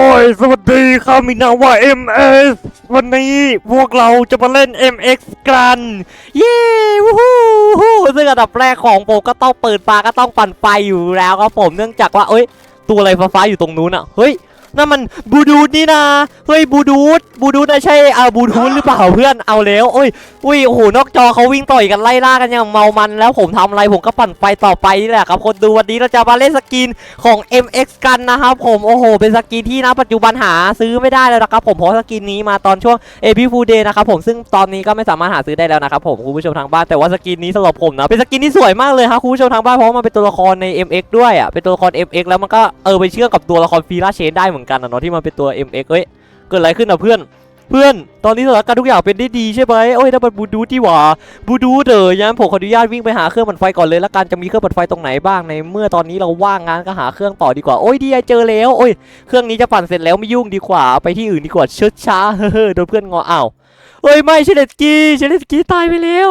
อ้ย สวัสดีข้ามีนามว่า MS วันนี้พวกเราจะมาเล่น MX กัน เย้วู้ฮู้ซึ่งอันดับแรกของผมก็ต้องเปิดปลาก็ต้องปั่นไฟอยู่แล้วครับผมเนื่องจากว่าเอ้ย ตัวอะไรฟ้าๆอยู่ตรงนู้นอะ เฮ้ย นั่นมันบูดูดนี่นะเฮ้ยบูดูดบูดูดนะใช่อาบูดูดหรือเปล่าเพื่อนเอาแล้วโอ้ยอุ้ยโอ้โหนอกจอเขาวิ่งต่อยกันไล่ล่ากันอย่างเมามันแล้วผมทำอะไรผมก็ปั่นไฟต่อไปนี่แหละครับคนดูวันนี้เราจะมาเล่นสกินของ MX กันนะครับผมโอ้โห เป็นสกินที่นะปัจจุบันหาซื้อไม่ได้แล้วนะครับผมเพราะสกินนี้มาตอนช่วง AP Full Day นะครับผมซึ่งตอนนี้ก็ไม่สามารถหาซื้อได้แล้วนะครับผมคุณผู้ชมทางบ้านแต่ว่าสกินนี้สำหรับผมนะเป็นสกินที่สวยมากเลยครับคุณผู้ชมทางบ้านเพราะว่ามันเป็นตัวละครใน MX ด้วยอะเป็นตัวละคร MX แล้วมันก็เออไปเชื่อมกับตัวละครฟีราเชนได้เหมือนกันนะเนาะที่มันเป็นตัว MX เอ้ยเกิดอะไรขึ้นอะเพื่อนเพื่อน ตอนนี้สถานการณ์ทุกอย่างเป็นได้ดีใช่ไหมโอ้ยนั่นมันบูดูที่หว่าบูดูเดอยันผมขออนุญาตวิ่งไปหาเครื่องปั่นไฟก่อนเลยละกันจะมีเครื่องปั่นไฟตรงไหนบ้างในเมื่อตอนนี้เราว่างงานก็หาเครื่องต่อดีกว่า โอ้ยดีไอเจอแล้ว โอ้ย เครื่องนี้จะปั่นเสร็จแล้วไม่ยุ่งดีกว่า ไปที่อื่นดีกว่าเชิดช้า เฮ้อโดนเพื่อนงออ้าวเอ้ยไม่เชเลสกี้เชเลสกี้ตายไปแล้ว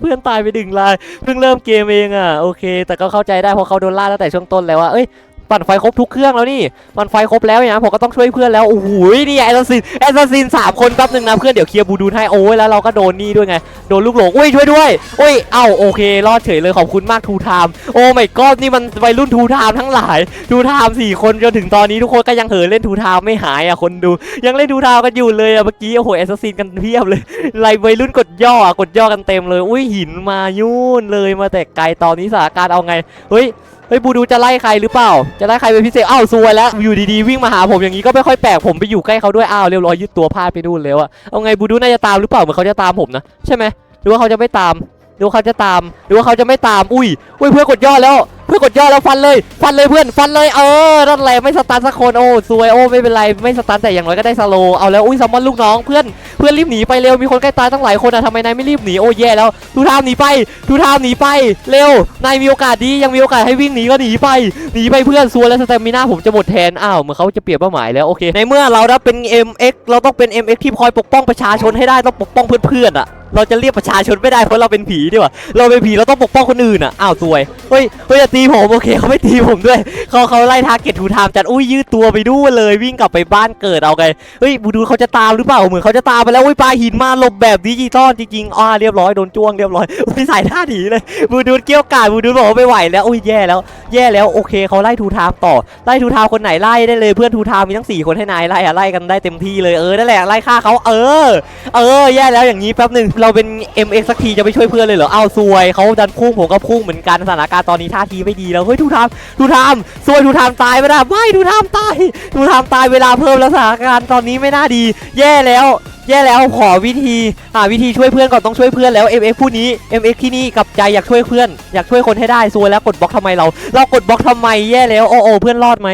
เพื่อนตายไปดึงลายเพิ่งเริ่มเกมเองอะโอเค แต่ก็เข้าใจได้เพราะเขาโดนล่าตั้งแต่ช่วงต้นแล้วว่าเอ้ย ปั่นไฟครบทุกเครื่องแล้วนี่มันไฟครบแล้วเนี่ยผมก็ต้องช่วยเพื่อนแล้วโอ้โหนี่แอสซัสซินแอสซัสซินสามคนแป๊บหนึงนะเพื่อนเดี๋ยวเคลียร์บูดูนให้โอ้ยแล้วเราก็โดนนี่ด้วยไงโดนลูกหลงอุ้ยช่วยด้วยอุ้ยเอ้าโอเค รอดเฉยเลยขอบคุณมากทูไทม์โอ้ไม่ก็นี่มันวัยรุ่นทูไทม์ทั้งหลายทูไทม์สี่คนจนถึงตอนนี้ทุกคนก็ยังเหินเล่นทูไทม์ไม่หายอะคนดู ยังเล่นทูไทม์กันอยู่เลยอะเมื่อกี้โอ้โหแอสซัสซินกันเพียบเลยไล่วัยรุ่นกดย่ออะกดย่อกันเต็มเลย อุ้ยหินมายุ่นเลยมาแต่ไกลตอนนี้สถานการณ์เอาไงเฮ้ย เฮ้ยบูดูจะไล่ใครหรือเปล่า จะไล่ใครเป็นพิเศษอ้าวซวยแล้วอยู่ดีๆวิ่งมาหาผมอย่างนี้ก็ไม่ค่อยแปลกผมไปอยู่ใกล้เขาด้วยอ้าวเรียบร้อยยึดตัวพาไปดูแล้วอะเอาไงบูดูน่าจะตามหรือเปล่าเหมือนเขาจะตามผมนะใช่ไหมหรือว่าเขาจะไม่ตามหรือว่าเขาจะตามหรือว่าเขาจะไม่ตามอุ้ยอุ้ยเพื่อนกดย่อแล้ว เพื่อกดย่อแล้วฟันเลย ฟันเลยเพื่อน ฟันเลย เออ นั่นแหละไม่สตาร์ทสักคน โอ้ซวย โอ้ไม่เป็นไร ไม่สตาร์ทแต่อย่างน้อยก็ได้สโล เอาแล้ว อุ้ยซัมมอนลูกน้อง เพื่อน เพื่อนรีบหนีไปเร็ว มีคนใกล้ตายตั้งหลายคนอะทำไมนายไม่รีบหนี โอ้แย่แล้ว ทูทามหนีไป ทูทามหนีไป เร็ว นายมีโอกาสดี ยังมีโอกาสให้วิ่งหนีก็หนีไป หนีไปเพื่อนซัวแล้วสเตมิน่าผมจะหมดแทน อ้าวเหมือนเขาจะเปลี่ยนเป้าหมายแล้ว โอเค ในเมื่อเราได้เป็น MX เราต้องเป็น MX ที่คอยปกป้องประชาชนให้ได้ ต้องปกป้องเพื่อนๆอะ เราจะเรียกประชาชนไม่ได้เพราะเราเป็นผีดีกว่าเราเป็นผีเราต้องปกป้องคนอื่นอะอ้าวซวยเฮ้ยเฮ้ยอย่าตีผมโอเคเขาไม่ตีผมด้วยเขาเขาไล่ทาร์เก็ตทูไทม์จัดอุ้ยยืดตัวไปด้วยเลยวิ่งกลับไปบ้านเกิดเอาไงเฮ้ยบูดูเขาจะตามหรือเปล่าเหมือนเขาจะตามไปแล้วอุ้ยปลาหินมาหลบแบบดิจิตอลจริงๆอ่าเรียบร้อยโดนจ้วงเรียบร้อยอุ้ยสายท่าหนีเลยบูดูเกี้ยวกาดบูดูบอกว่าไม่ไหวแล้วอุ้ยแย่แล้ว แย่แล้วโอเคเขาไล่ทูไทม์ต่อไล่ทูไทม์คนไหนไล่ได้เลยเพื่อนทูไทม์มีทั้งสี่คนให้นายไล่อะไล่กันได้เต็มที่เลยเออนั่นแหละไล่ฆ่าเขาเออ เออแย่แล้วอย่างนี้แป๊บหนึ่งเราเป็น MX สักทีจะไปช่วยเพื่อนเลยเหรอ เอาซวยเขาดันพุ่งผมก็พุ่งเหมือนกันสถานการณ์ตอนนี้ท่าทีไม่ดีแล้ว เฮ้ยทูทามทูทามซวยทูทามตายไม่ได้ไม่ทูทามตายทูทามตายเวลาเพิ่มแล้วสถานการณ์ตอนนี้ไม่น่าดี แย่แล้วแย่แล้วขอวิธีหาวิธีช่วยเพื่อนก่อนต้องช่วยเพื่อนแล้ว MX ผู้นี้ MX ที่นี่กับใจอยากช่วยเพื่อน อยากช่วยคนให้ได้ซวยแล้วกดบล็อกทำไมเรา เรากดบล็อกทำไมแย่แล้วโอ้โอเพื่อนรอดไหม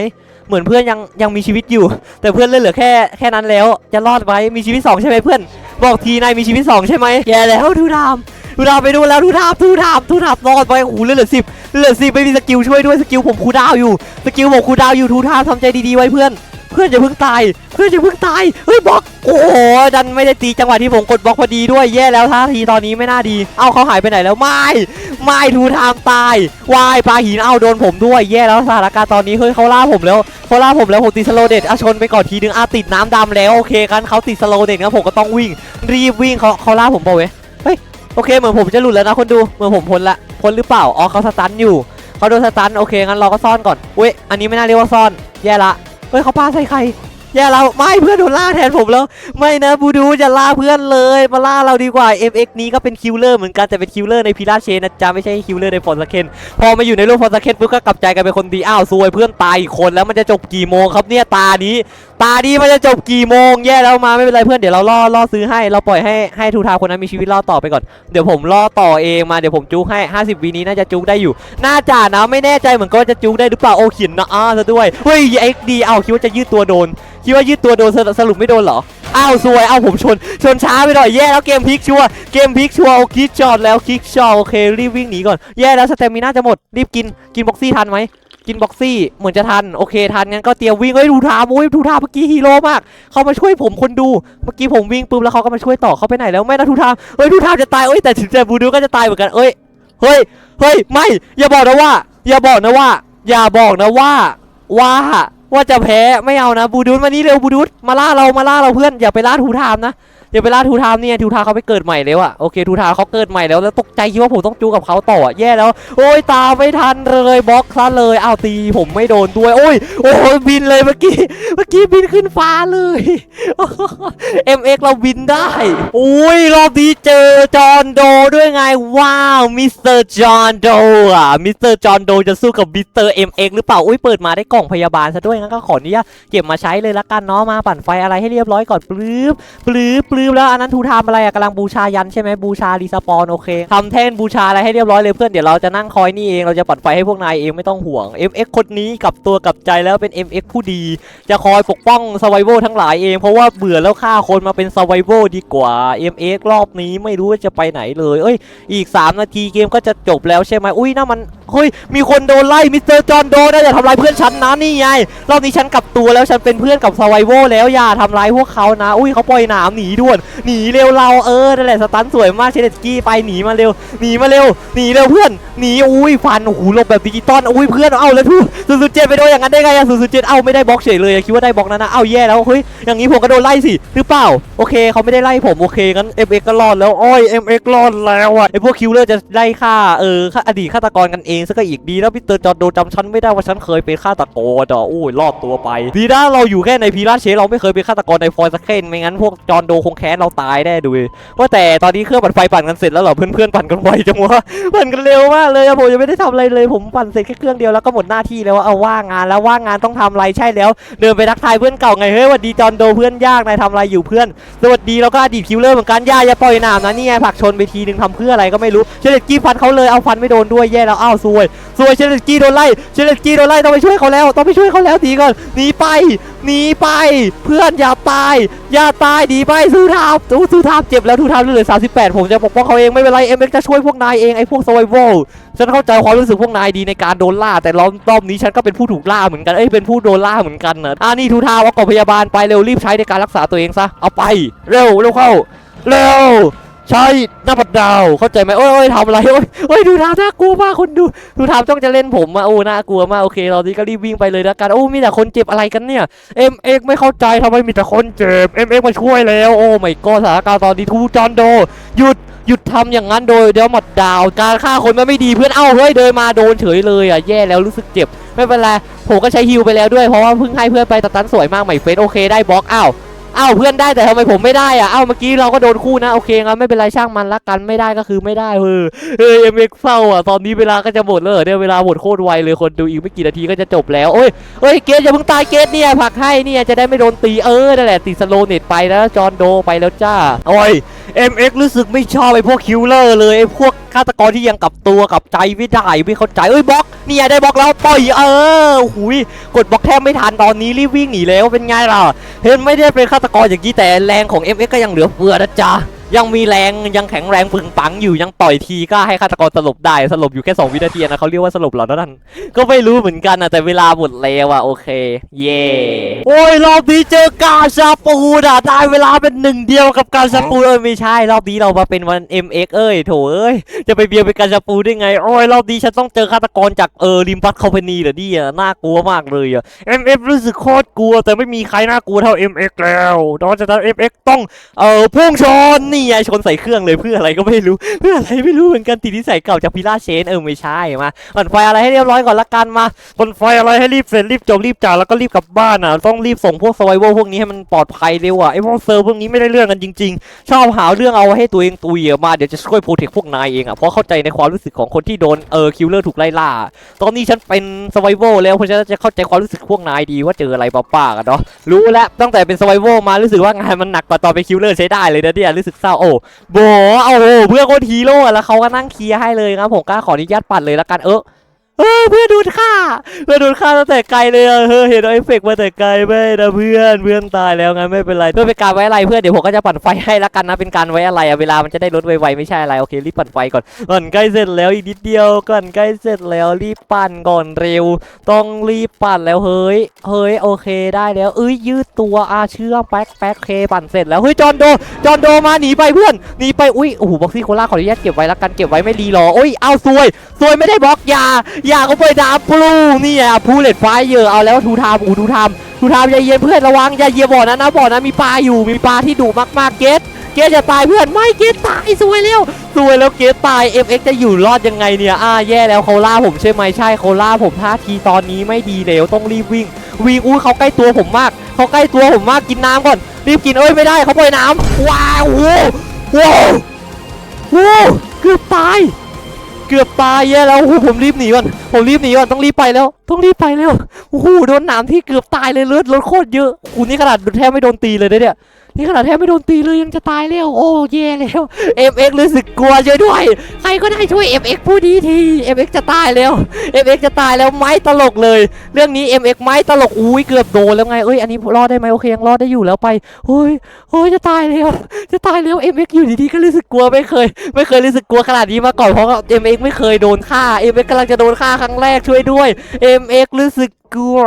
เหมือนเพื่อนยังยังมีชีวิตอยู่ แต่เพื่อนเลือดเหลือแค่แค่นั้นแล้ว จะรอดไหมมีชีวิตสองใช่ไหมเพื่อน บอกทีนายมีชีวิตสองใช่ไหมแย่แล้วทูดามทูดามไปดูแล้วทูดามทูดามทูดามรอดไปโอ้โหเหลือเหลือสิบเหลือสิบไม่มีสกิลช่วยด้วยสกิลผมคูดาวอยู่สกิลผมคูดาวอยู่ทูดามทำใจดีๆไว้เพื่อน เพื่อนอย่าเพิ่งตาย เพื่อนอย่าเพิ่งตายเฮ้ยบล็อกโอ้โหดันไม่ได้ตีจังหวะที่ผมกดบล็อกพอดีด้วยแย่แล้วท่าทีตอนนี้ไม่น่าดี เอาเขาหายไปไหนแล้วไม่ไม่ทูทามตายวายปลาหินเอาโดนผมด้วยแย่แล้วสถานการณ์ตอนนี้เฮ้ยเขาล่าผมแล้วเขาล่าผมแล้วผมติดสโลเด็ดอาชนไปก่อนทีนึงอาติดน้ำดำแล้วโอเคกันเขาติดสโลเด็ดงั้นผมก็ต้องวิ่ง รีบวิ่งเขาเขาล่าผมเปล่าเว้ยเฮ้ยโอเคเหมือนผมจะหลุดแล้วนะคนดูเหมือนผมพ้นละพ้นหรือเปล่าอ๋อเขาสตันอยู่เขาโดนสตันโอเคงั้นเราก็ซ่อนก่อนเว้ยอันนี้ไม่น่าเรียกว่าซ่อนแย่ละ เฮ้ยเขาปาใส่ใคร แย่เราไม่เพื่อนโดนล่าแทนผมแล้ว ไม่นะบูดูจะล่าเพื่อนเลยมาล่าเราดีกว่า MX นี้ก็เป็นคิลเลอร์เหมือนกันแต่เป็นคิลเลอร์ในพิราเชนนะจ๊ะไม่ใช่คิลเลอร์ในฟอนสเคนพอมาอยู่ในโลกฟอนสเคนปุ๊บก็กลับใจกันเป็นคนดีอ้าวซวยเพื่อนตายอีกคนแล้วมันจะจบกี่โมงครับเนี่ยตานี้ตานี้มันจะจบกี่โมงแย่แล้วมาไม่เป็นไรเพื่อนเดี๋ยวเราล่อล่อซื้อให้เราปล่อยให้ให้ทูทาคนนั้นมีชีวิตรอต่อไปก่อนเดี๋ยวผมล่อต่อเองมาเดี๋ยวผมจุกให้ 50วีนี้น่าจะจุกได้อยู่ น่าจะนะไม่แน่ใจเหมือนกันว่าจะจุกได้หรือเปล่าโอ้เขียนนะอ้าซะด้วยเฮ้ย XD เอาคิดว่าจะยืดตัวโดนคิดว่ายืดตัวโดนสรุปสรุปไม่โดนเหรอ อ้าวซวย อ้าวผมชน ชนช้าไปหน่อย แย่แล้วเกมพลิกชัวร์เกมพลิกชัวร์โอคิกช็อตแล้วคิกช็อตโอเครีบวิ่งหนีก่อน แย่แล้วสเตมิน่าจะหมด รีบกิน กินบ็อกซี่ทันไหม กินบ็อกซี่เหมือนจะทัน โอเคทันงั้นก็เตรียมวิ่งเฮ้ยดูทามอุ้ยดูทาเมื่อกี้ฮีโร่มาก เขามาช่วยผมคนดู เมื่อกี้ผมวิ่งปุ๊บแล้วเขาก็มาช่วยต่อเขาไปไหนแล้วไม่นะทูทามเฮ้ยทูทามจะตายเอ้ยแต่ถึงแต่บูดูก็จะตายเหมือนกันเอ้ย เฮ้ย เฮ้ย ไม่ อย่าบอกนะว่า อย่าบอกนะว่า อย่าบอกนะว่า ว่า ว่าจะแพ้ไม่เอานะบูดูดมานี่เร็วบูดูดมาล่าเรามาล่าเราเพื่อนอย่าไปล่าทูทามนะอย่าไปล่าทูทามเนี่ยทูทามเขาไปเกิดใหม่แล้วอะโอเคทูทามเขาเกิดใหม่แล้วแล้วตกใจคิดว่าผมต้องจูกับเขาต่ออะแย่แล้ว โอ้ยตาไม่ทันเลยบล็อกซะเลยอ้าวตีผมไม่โดนด้วย โอ้ยโอ้ยบินเลยเมื่อกี้เมื่อกี้บินขึ้นฟ้าเลย MX เราบินได้อุ้ยรอบนี้เจอจอห์นโดด้วยไงว้าวมิสเตอร์จอห์นโดอะมิสเตอร์จอห์นโดจะสู้กับมิสเตอร์ MX หรือเปล่าอุ้ยเปิดมาได้กล่องพยาบาลซะด้วยงั้นก็ขออนุญาตเก็บมาใช้เลยละกันเนาะมาปั่นไฟอะไรให้เรียบร้อยก่อนปลื้บปลื้บปลื้บแล้วอันนั้นทูทามอะไรอะกำลังบูชายันใช่ไหมบูชารีสปอนโอเคทำแท่นบูชาอะไรให้เรียบร้อยเลยเพื่อนเดี๋ยวเราจะนั่งคอยนี่เองเราจะปั่นไฟให้พวกนายเองไม่ต้องห่วง MX คนนี้กับตัวกับใจแล้วเป็น MX ผู้ดี จะคอยปกป้องสไวโวทั้งหลายเองเพราะว่าเบื่อแล้วฆ่าคนมาเป็นสไวโวดีกว่า MX รอบนี้ไม่รู้ว่าจะไปไหนเลยเอ้ยอีก 3 นาทีเกมก็จะจบแล้วใช่ไหมอุ้ยน่ามันเฮ้ยมีคนโดนไล่มิสเตอร์จอนโดน่าทำร้ายเพื่อนฉันนะนี่ไงรอบนี้ฉันกลับตัวแล้วฉันเป็นเพื่อนกับสไวโวแล้วอย่าทำร้ายพวกเขานะ อุ้ยเขาปล่อยหนามหนีด่วนหนีเร็วเราเออนั่นแหละสตันสวยมากเชเดสกี้ไปหนีมาเร็วหนีมาเร็วหนีเร็วเพื่อนหนีอุ้ยฟันโอ้โหหลบแบบดิจิตอลอุ้ยเพื่อนเอาแล้วทุศูนย์ศูนย์เจ็ดไปโดนอย่างนั้นได้ไงอะศูนย์ศูนย์เจ็ดเอาไม่ได้บล็อกเฉยเลยคิดว่าได้บล็อกนั้นนะเอาแย่แล้วเฮ้ยอย่างนี้ผมก็โดนไล่สิหรือเปล่าโอเคเขาไม่ได้ไล่ผมโอเคงั้น MX ก็รอดแล้วอ้อย MX รอดแล้วอะไอพวกคิวเลอร์จะไล่ฆ่าเออฆ่าอดีตฆาตกรกันเองซะก็อีกดีแล้วพี่เตอร์จอร์โดจำฉันไม่ได้ว่าฉันเคยเป็นฆาตกรอะโอ้ยรอดตัวไปดีนะเราอยู่แค่ในพีราเชเราไม่เคยเป็นฆาตกรในฟอยสเคนไม่งั้นพวกจอร์โดคงแค้นเราตายแน่ดูว่าแต่ตอนนี้เครื่องปั่นไฟปั่นกันเสร็จแล้วเหรอเพื่อนๆปั่นกันไวจังวะปั่นกันเร็วมากเลยผมยังไม่ได้ทำอะไรเลยผมปั่นเสร็จแค่เครื่องเดียวแล้วก็หมดหน้าที่แล้วเอาว่างงานแล้วว่างงานต้องทำอะไรใช่แล้ว เดินไปทักทายเพื่อนเก่าไงเฮ้ยสวัสดีจอนโดเพื่อนยากนายทำอะไรอยู่เพื่อนสวัสดีแล้วก็อดีตคิวเลอร์เหมือนกันย่าอย่าปล่อยหนามนะนี่ไงผลักชนไปทีนึงทำเพื่ออะไรก็ไม่รู้เชเลตกี้ฟันเขาเลยเอาฟันไม่โดนด้วยแย่แล้วอ้าวซวยซวยเชเลตกี้โดนไล่เชเลตกี้โดนไล่ต้องไปช่วยเขาแล้วต้องไปช่วยเขาแล้วทีก่อนหนีไปหนีไป เพื่อนอย่าตายอย่าตายหนีไปสู้ทามสู้สู้ทามเจ็บแล้วทูทามเหลือ38ผมจะปกป้องเขาเองไม่เป็นไรเอ็มเอ็กจะช่วยพวกนายเองไอ้พวกสไวโวฉันเข้าใจความรู้สึกพวกนายดีในการโดนล่า แต่รอบรอบนี้ฉันก็เป็นผู้ถูกล่าเหมือนกันเอ้ยเป็นผู้โดนล่าเหมือนกันนะอ่านี่ทูทาวเอากล่องพยาบาลไปเร็วรีบใช้ในการรักษาตัวเองซะเอาไป เร็วเร็วเข้าเร็ว ใช่หน้าปัดดาวเข้าใจไหมโอ้ยโอ้ยทำอะไรโอ้ยโอ้ยดูทามน่ากลัวมากคนดูดูทามจ้องจะเล่นผมอะโอ้น่ากลัวมากโอเคเรานี้ก็รีบวิ่งไปเลยแล้วกันโอ้มีแต่คนเจ็บอะไรกันเนี่ยเอ็มเอ็กไม่เข้าใจทำไมมีแต่คนเจ็บเอ็มเอ็กมาช่วยแล้วโอ้ไม่ก็สถานการณ์ตอนนี้ทูจอนโดหยุดหยุดทำอย่างนั้นโดยเดี๋ยวหมดดาวการฆ่าคนมันไม่ดีเพื่อนเอ้าเฮ้ยเดินมาโดนเฉยเลยอะแย่แล้วรู้สึกเจ็บไม่เป็นไรผมก็ใช้ฮิวไปแล้วด้วยเพราะว่าเพิ่งให้เพื่อนไปตัดตันสวยมากใหม่เฟสโอเคได้บล็อกอ้าว อ้าวเพื่อนได้แต่ทำไมผมไม่ได้อะอ้าวเมื่อกี้เราก็โดนคู่นะโอเคงั้นไม่เป็นไรช่างมันละกันไม่ได้ก็คือไม่ได้เออเออเอ็มเอ็กเศร้าอะตอนนี้เวลาก็จะหมดแล้วเนี่ยเวลาหมดโคตรไวเลยคนดูอีกไม่กี่นาทีก็จะจบแล้วโอ้ยเฮ้ยเกสอย่าเพิ่งตายเกสเนี่ยผลักให้เนี่ยจะได้ไม่โดนตีเออนั่นแหละติดสโลเน็ตไปแล้วจอนโดไปแล้วจ้าโอ้ย MX รู้สึกไม่ชอบไอ้พวกคิวเลอร์เลยไอ้พวกฆาตกรที่ยังกลับตัวกลับใจไม่ได้ไม่เข้าใจเอ้ยบล็อกเนี่ยได้บล็อกแล้วปล่อยเออหุยกดบล็อกแทบไม่ทันตอนนี้รีบวิ่งหนีแล้วเป็นไงล่ะเห็นไม่ได้เป็นฆาตกรอย่างนี้แต่แรงของ MX ก็ยังเหลือเฟือนะจ๊ะ ยังมีแรงยังแข็งแรงปึงปังอยู่ยังต่อยทีก็ให้ฆาตกรสลบได้สลบอยู่แค่ 2 วินาทีนะเขาเรียกว่าสลบเหรอนั่นก็ไม่รู้เหมือนกันนะแต่เวลาหมดแล้วอะโอเค เย่โอ้ยรอบนี้เจอกาชาปูน่ะได้เวลาเป็นหนึ่งเดียวกับกาชาปูเอ้ยไม่ใช่ รอบนี้เรามาเป็นวัน MX เอ้ยโถเอ้ยจะไปเบียร์เป็นกาชาปูได้ไงโอ้ยรอบนี้ฉันต้องเจอฆาตกรจากเออริมบัตคอมพานีเหรอเนี่ยน่ากลัวมากเลยอะ MF รู้สึกโคตรกลัว แต่ไม่มีใครน่ากลัวเท่า MX แล้วนอกจากนั้น MX ต้องเอ่อพุ่งชนนี่ไงชนใส่เครื่องเลยเพื่ออะไรก็ไม่รู้เพื่ออะไรไม่รู้เหมือนกันติดนิสัยเก่าจากพิล่าเชนเออไม่ใช่มาปั่นไฟอะไรให้เรียบร้อยก่อนละกันมาปั่นไฟอะไรให้รีบเสร็จรีบจบรีบจ่ายแล้วก็รีบกลับบ้านอะต้องรีบส่งพวกสไวเวอร์พวกนี้ให้มันปลอดภัยเร็วอะไอพวกเซอร์พวกนี้ไม่ได้เรื่องกันจริง ๆ ชอบหาเรื่องเอาให้ตัวเองตุยอะมาเดี๋ยวจะช่วยโปรเทคพวกนายเองอะเพราะเข้าใจในความรู้สึกของคนที่โดนเออคิลเลอร์ถูกไล่ล่าตอนนี้ฉันเป็นสไวเวอร์แล้วเพราะฉะนั้นจะเข้าใจความรู้สึกพวกนายดีว่าเจออะไรป้าๆกันเนาะรู้แล้วตั้งแต่เป็นสไวเวอร์มารู้สึกว่างานมันหนักกว่าตอนเป็นคิลเลอร์ใช้ได้เลยนะเนี่ยรู้สึกเศร้าโอ้โบเอาโอ้เพื่อนโคตรฮีโร่แล้วเขาก็นั่งเคลียร์ให้เลยครับผมกล้าขออนุญาตปัดเลยละกันเออ เออเพื่อนดูดค่าเพื่อนดูดค่าตั้งแต่ไกลเลยอะเอเห็นเอฟเฟกต์มาแต่ไกลไม่นะเพื่อนเพื่อนตายแล้วงั้นไม่เป็นไรเพื่อเป็นการไว้อะไรเพื่อนเดี๋ยวผมก็จะปั่นไฟให้ละกันนะเป็นการไว้อะไรอะเวลามันจะได้ลดไวๆไม่ใช่อะไรโอเครีบปั่นไฟก่อนก่อนใกล้เสร็จแล้วอีกนิดเดียวก่อนใกล้เสร็จแล้วรีบปั่นก่อนเร็ว ต้องรีบปั่นแล้วเฮ้ยเฮ้ยโอเคได้แล้วเอ้ยยืดตัวอาเชื่อมแป๊กแป๊กเคปั่นเสร็จแล้วเฮ้ยจอนโดจอนโดมาหนีไปเพื่อนหนีไปอุ้ยโอ้โหบ็อกซี่โคล่าขออนุญาตเก็บไว้ละกันเก็บไว้ไม่รีรอโอ้ยเอาซวยซวยไม่ได้บล็อกยาอย่าเขาไปดาปลูนี่อะพูเลตไฟเยอะเอาแล้วทูทามอูทูทามทูทามอย่าเย็นเพื่อนระวังอย่าเยียบ่อนั้นะบ่อนั้นมีปลาอยู่มีปลาที่ดุมากๆเกตเกตจะตายเพื่อนไม่เกตตายสวยแล้วสวยแล้วเกตตาย FX จะอยู่รอดยังไงเนี่ยอ่าแย่แล้วเขาล่าผมใช่ไหมใช่เขาล่าผมท่าทีตอนนี้ไม่ดีแล้วต้องรีบวิ่งวิ่งอุ้เขาใกล้ตัวผมมากเขาใกล้ตัวผมมากกินน้ำก่อนรีบกินเอ้ยไม่ได้เขาปล่อยน้ำว้าวโว้โว้โว้เกือบตาย กือบตายแย่แล้วโอ้โหผมรีบหนีก่อนผมรีบหนีก่อนต้องรีบไปแล้วต้องรีบไปแล้วโอ้โหโดนหนามที่เกือบตายเลยเลือดลดโคตรเยอะคูนี่ขนาดแทบไม่โดนตีเลยเนี่ย นี่ขนาดแทบไม่โดนตีเลยยังจะตายแล้วโอ้แย่แล้ว FX รู้สึกกลัวช่วยด้วย ใครก็ได้ช่วย FX ผู้ดีที FX จะตายแล้ว FX จะตายแล้วไม้ตลกเลย เรื่องนี้ MX ไม้ตลกอุ้ยเกือบโดนแล้วไงเอ้ยอันนี้รอดได้ไหมโอเคยังรอดได้อยู่แล้วไปเฮ้ยเฮ้ยจะตายแล้วจะตายแล้ว MX อยู่ดีๆก็รู้สึกกลัวไม่เคย ไม่เคยรู้สึกกลัวขนาดนี้มาก่อนเพราะว่า MX ไม่เคยโดนฆ่า MX กำลังจะโดนฆ่าครั้งแรกช่วยด้วย MX รู้สึก กลัว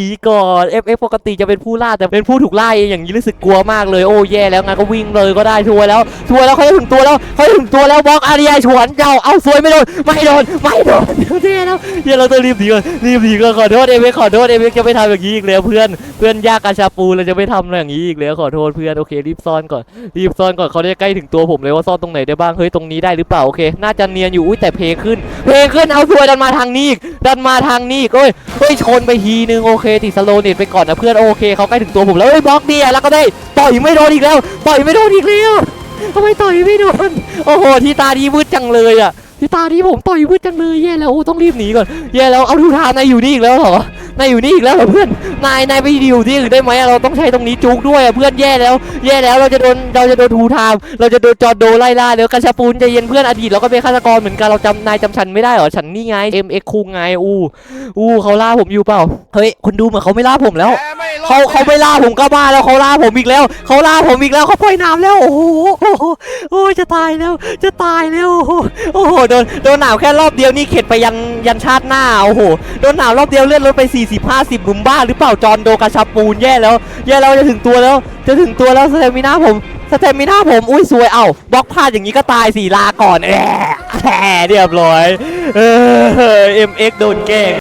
ดีก่อน MX ปกติจะเป็นผู้ล่าแต่เป็นผู้ถูกล่าเองอย่างนี้รู้สึกกลัวมากเลยโอ้แย่แล้วงั้นก็วิ่งเลยก็ได้ช่วยแล้วช่วยแล้วเขาจะถึงตัวแล้วเขาจะถึงตัวแล้วบล็อกอาริยาฉวนเจ้าเอาสวยไม่โดนไม่โดนไม่โดนแย่แล้วแย่เราต้องรีบหนีก่อนรีบหนีก่อนขอโทษ MX ขอโทษ MX จะไม่ทำอย่างนี้อีกแล้วเพื่อนเพื่อนยากกาชาปูเราจะไม่ทำอย่างนี้อีกแล้วขอโทษเพื่อนโอเครีบซ่อนก่อนรีบซ่อนก่อนเขาได้ใกล้ถึงตัวผมเลยว่าซ่อนตรงไหนได้บ้างเฮ้ยตรงนี้ได้หรือเปล่าโอเคน่าจะเนียนอยู่อุ้ยแต่เพลงขึ้นเพลงขึ้นเอาสวยดันมาทางนี้อีกดันมาทางนี้อีกเอ้ยเฮ้ยชนไปทีนึงโอเคติดสโลเน็ตไปก่อนนะเพื่อนโอเคเขาใกล้ถึงตัวผมแล้วเฮ้ยบล็อกเดียแล้วก็ได้ต่อยไม่โดนอีกแล้วต่อยไม่โดนอีกแล้วทำไมต่อยไม่โดนโอ้โหที่ตาดีมืดจังเลยอะที่ตาดีผมต่อยมืดจังเลยแย่แล้วโอ้ต้องรีบหนีก่อนแย่แล้วเอาดูทางนายอยู่นี่อีกแล้วเหรอ นายอยู่นี่อีกแล้วเหรอเพื่อน นายนายไปอยู่ที่อื่นได้ไหมเราต้องใช้ตรงนี้จุกด้วยเพื่อนแย่แล้ว แย่แล้วเราจะโดนเราจะโดนทูไทม์เราจะโดนจอร์โดไล่ล่าแล้วกันชาปูนใจเย็นเพื่อนอดีตเราก็เป็นฆาตกรเหมือนกันเราจำนายจำฉันไม่ได้เหรอฉันนี่ไง MX คุงไงอู้อู้เขาล่าผมอยู่เปล่าเฮ้ยคุณดูเหมือนเขาไม่ล่าผมแล้วเขาเขาไม่ล่าผมก็บ้าแล้วเขาล่าผมอีกแล้วเขาล่าผมอีกแล้วเขาปล่อยน้ำแล้วโอ้โหโอ้โหจะตายแล้วจะตายแล้วโอ้โหโดนโดนหนาวแค่รอบเดียวนี่เข็ดไปยันยันชาติหน้าโอ้โหโดนหนาวรอบเดียวเลื่อนรถไป40 50บุมบ้าหรือเปล่าจอนโดกระชับปูนแย่แล้ว แย่แล้วจะถึงตัวแล้ว จะถึงตัวแล้วสเตมิน่าผมสเตมิน่าผมอุ้ยสวยเอ้าบล็อกพลาดอย่างนี้ก็ตายสี่ลาก่อนแอะแอะเรียบร้อยเออ MX โดนแกล้ง